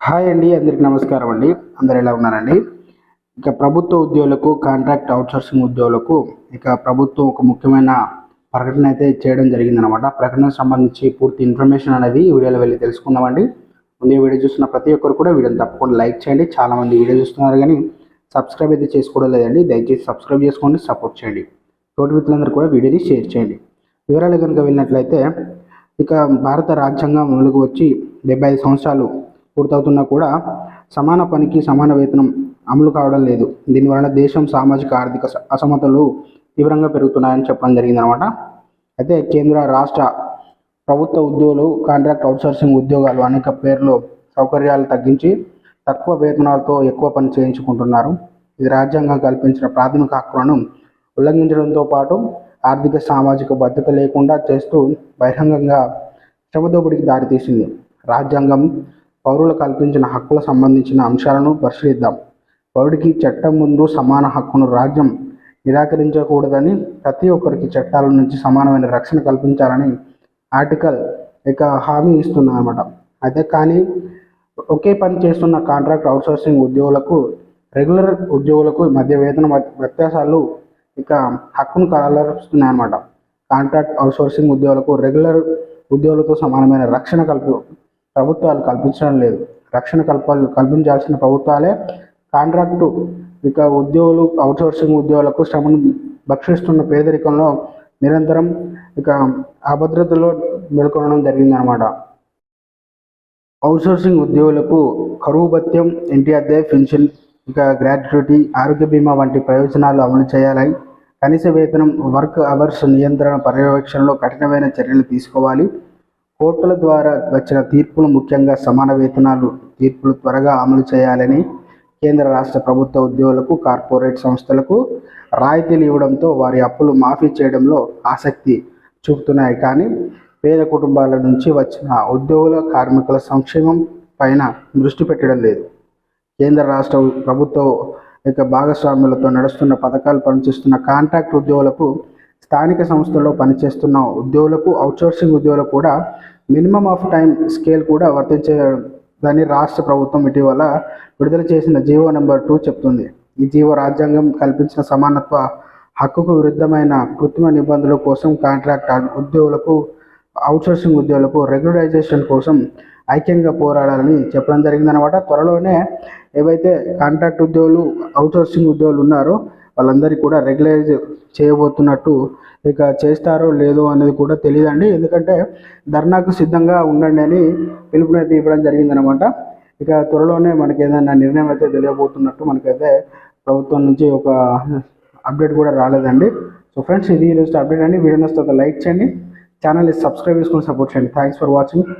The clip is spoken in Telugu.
హాయ్ అండి అందరికి నమస్కారం అండి. అందరు ఎలా ఉన్నారండి? ఇక ప్రభుత్వ ఉద్యోగులకు కాంట్రాక్ట్ అవుట్సోర్సింగ్ ఉద్యోగులకు ఇక ప్రభుత్వం ఒక ముఖ్యమైన ప్రకటన అయితే చేయడం జరిగిందనమాట ప్రకటనకు సంబంధించి పూర్తి ఇన్ఫర్మేషన్ అనేది వీడియోలో వెళ్ళి తెలుసుకుందామండి. ముందు వీడియో చూస్తున్న ప్రతి ఒక్కరు కూడా వీడియోని తప్పకుండా లైక్ చేయండి. చాలామంది వీడియో చూస్తున్నారు కానీ సబ్స్క్రైబ్ అయితే చేసుకోవడం లేదండి. దయచేసి సబ్స్క్రైబ్ చేసుకోండి సపోర్ట్ చేయండి. తోటి మిత్రులందరూ కూడా వీడియోని షేర్ చేయండి. వివరాలు కనుక వెళ్ళినట్లయితే ఇక భారత రాజ్యాంగం అమలుకు వచ్చి డెబ్బై ఐదు సంవత్సరాలు పూర్తవుతున్నా కూడా సమాన పనికి సమాన వేతనం అమలు కావడం లేదు. దీనివలన దేశం సామాజిక ఆర్థిక అసమతలు తీవ్రంగా పెరుగుతున్నాయని చెప్పడం జరిగిందనమాట అయితే కేంద్ర రాష్ట్ర ప్రభుత్వ ఉద్యోగులు కాంట్రాక్ట్ అవుట్సోర్సింగ్ ఉద్యోగాలు అనేక పేర్లు సౌకర్యాలు తగ్గించి తక్కువ వేతనాలతో ఎక్కువ పని చేయించుకుంటున్నారు. ఇది రాజ్యాంగం కల్పించిన ప్రాథమిక హక్కులను ఉల్లంఘించడంతో పాటు ఆర్థిక సామాజిక భద్రత లేకుండా చేస్తూ బహిరంగంగా శ్రమదోపిడికి దారితీసింది. రాజ్యాంగం పౌరులు కల్పించిన హక్కుల సంబంధించిన అంశాలను పరిశీలిద్దాం. పౌరుడికి చట్టం ముందు సమాన హక్కును రాజ్యం నిరాకరించకూడదని ప్రతి ఒక్కరికి చట్టాల నుంచి సమానమైన రక్షణ కల్పించాలని ఆర్టికల్ ఇక హామీ ఇస్తుందన్నమాట అయితే కానీ ఒకే పని చేస్తున్న కాంట్రాక్ట్ అవుట్సోర్సింగ్ ఉద్యోగులకు రెగ్యులర్ ఉద్యోగులకు మధ్య వేతన వ్యత్యాసాలు ఇక హక్కును కలరుస్తున్నాయన్నమాట కాంట్రాక్ట్ అవుట్సోర్సింగ్ ఉద్యోగులకు రెగ్యులర్ ఉద్యోగులతో సమానమైన రక్షణ కల్పి ప్రభుత్వాలు కల్పించడం లేదు. రక్షణ కల్ప కల్పించాల్సిన ప్రభుత్వాలే కాంట్రాక్టు ఇక ఉద్యోగులు అవుట్సోర్సింగ్ ఉద్యోగులకు శ్రమను భక్షిస్తున్న పేదరికంలో నిరంతరం ఇక అభద్రతలో మేల్కొనడం జరిగిందనమాట అవుట్సోర్సింగ్ ఉద్యోగులకు కరువు భత్యం ఎన్టీఆర్ దే పెన్షన్ ఇక గ్రాట్యుటీ ఆరోగ్య బీమా వంటి ప్రయోజనాలు అమలు చేయాలని కనీస వేతనం వర్క్ అవర్స్ నియంత్రణ పర్యవేక్షణలో కఠినమైన చర్యలు తీసుకోవాలి. కోర్టుల ద్వారా వచ్చిన తీర్పులు ముఖ్యంగా సమాన వేతనాలు తీర్పులు త్వరగా అమలు చేయాలని కేంద్ర రాష్ట్ర ప్రభుత్వ ఉద్యోగులకు కార్పొరేట్ సంస్థలకు రాయితీలు ఇవ్వడంతో వారి అప్పులు మాఫీ చేయడంలో ఆసక్తి చూపుతున్నాయి. కానీ పేద కుటుంబాల నుంచి వచ్చిన ఉద్యోగుల కార్మికుల సంక్షేమం పైన దృష్టి పెట్టడం లేదు. కేంద్ర రాష్ట్ర ప్రభుత్వ యొక్క భాగస్వామ్యులతో నడుస్తున్న పథకాలు పనిచేస్తున్న కాంట్రాక్ట్ ఉద్యోగులకు స్థానిక సంస్థల్లో పనిచేస్తున్న ఉద్యోగులకు అవుట్సోర్సింగ్ ఉద్యోగులకు కూడా మినిమం ఆఫ్ టైం స్కేల్ కూడా వర్తించేదని రాష్ట్ర ప్రభుత్వం ఇటీవల విడుదల చేసిన జీవో నెంబర్ టూ చెప్తుంది. ఈ జీవో రాజ్యాంగం కల్పించిన సమానత్వ హక్కుకు విరుద్ధమైన కృత్రిమ నిబంధనల కోసం కాంట్రాక్ట్ ఉద్యోగులకు అవుట్సోర్సింగ్ ఉద్యోగులకు రెగ్యులరైజేషన్ కోసం ఐక్యంగా పోరాడాలని చెప్పడం జరిగిందనమాట త్వరలోనే ఏవైతే కాంట్రాక్ట్ ఉద్యోగులు అవుట్సోర్సింగ్ ఉద్యోగులు ఉన్నారో వాళ్ళందరికీ కూడా రెగ్యులైజ్ చేయబోతున్నట్టు ఇక చేస్తారో లేదో అనేది కూడా తెలియదండి. ఎందుకంటే ధర్నాకు సిద్ధంగా ఉండండి అని పిలుపునైతే ఇవ్వడం జరిగిందనమాట ఇక త్వరలోనే మనకి ఏదైనా నిర్ణయం అయితే తెలియబోతున్నట్టు మనకైతే ప్రభుత్వం నుంచి ఒక అప్డేట్ కూడా రాలేదండి. సో ఫ్రెండ్స్ ఇది ఈరోజు అప్డేట్ అండి. వీడియో నచ్చితే ఒక లైక్ చేయండి. ఛానల్ని సబ్స్క్రైబ్ చేసుకొని సపోర్ట్ చేయండి. Thanks for watching